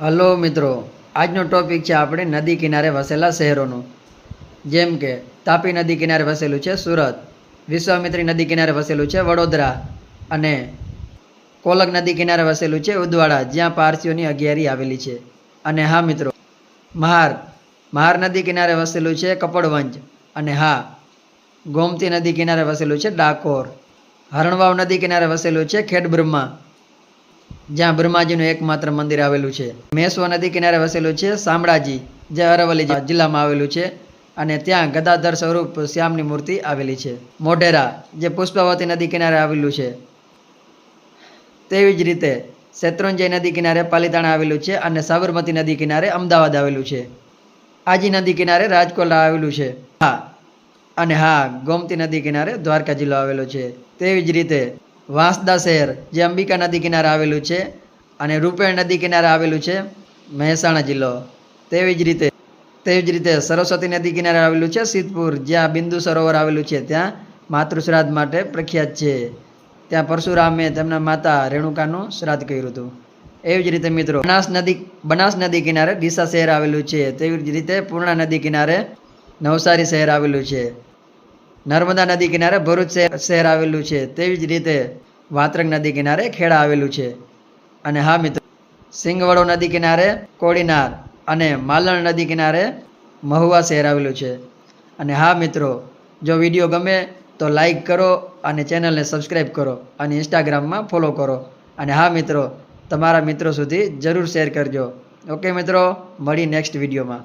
Hello મિત્રો, આજનો topic છે આપણે નદી કિનારે વસેલા શહેરોનો. જેમ કે, તાપી નદી કિનારે વસેલું છે સુરત, વિશ્વામિત્રી નદી કિનારે વસેલું છે વડોદરા અને કોલક નદી કિનારે વસેલું છે ઉદવાડા, જ્યાં પારસીઓની અગિયારી આવેલી છે. અને હા મિત્રો, મહાર મહાર નદી કિનારે વસેલું છે કપડવંજ અને હા, ગોમતી નદી કિનારે વસેલું છે ડાકોર. હરણવાવ નદી કિનારે વસેલું છે ખેડબ્રહ્મા. જ્યાં બ્રહ્માજીનું એકમાત્ર મંદિર આવેલું છે. મેસવા નદી કિનારે વસેલું છે શામળાજી, જે અરવલ્લી જિલ્લામાં આવેલું છે અને ત્યાં ગદાધર સ્વરૂપ શ્યામની મૂર્તિ આવેલી છે. મોઢેરા, જે પુષ્પાવતી નદી કિનારે આવેલું છે. તેવી જ રીતે શેત્રુંજય નદી કિનારે પાલીતાણા આવેલું છે અને સાબરમતી નદી કિનારે અમદાવાદ આવેલું છે. આજી નદી કિનારે રાજકોટ આવેલું છે. હા, અને હા, ગોમતી નદી કિનારે દ્વારકા જિલ્લો આવેલો છે. તેવી જ રીતે વાંસદા શહેર, જે અંબિકા નદી કિનારે આવેલું છે અને રૂપેણ નદી કિનારે આવેલું છે મહેસાણા જિલ્લો. તેવી જ રીતે, તેવી જ રીતે સરસ્વતી નદી કિનારે આવેલું છે સિદ્ધપુર, જ્યાં બિંદુ સરોવર આવેલું છે, ત્યાં માતૃશ્રાદ્ધ માટે પ્રખ્યાત છે. ત્યાં પરશુરામે તેમના માતા રેણુકાનું શ્રાદ્ધ કર્યું હતું. એવી જ રીતે મિત્રો, બનાસ નદી બનાસ નદી કિનારે ડીસા શહેર આવેલું છે. તેવી જ રીતે પૂર્ણા નદી કિનારે નવસારી શહેર આવેલું છે. નર્મદા નદી કિનારે ભરૂચ શહેર આવેલું છે. તેવી જ રીતે વાત્રક નદી કિનારે ખેડા આવેલું છે. અને હા મિત્રો, સિંગવડો નદી કિનારે કોડીનાર અને માલણ નદી કિનારે મહુવા શહેર આવેલું છે. અને હા મિત્રો, જો વીડિયો ગમે તો લાઈક કરો અને ચેનલને સબસ્ક્રાઈબ કરો અને ઇન્સ્ટાગ્રામમાં ફોલો કરો. અને હા મિત્રો, તમારા મિત્રો સુધી જરૂર શેર કરજો. ઓકે મિત્રો, મળી નેક્સ્ટ વિડીયોમાં.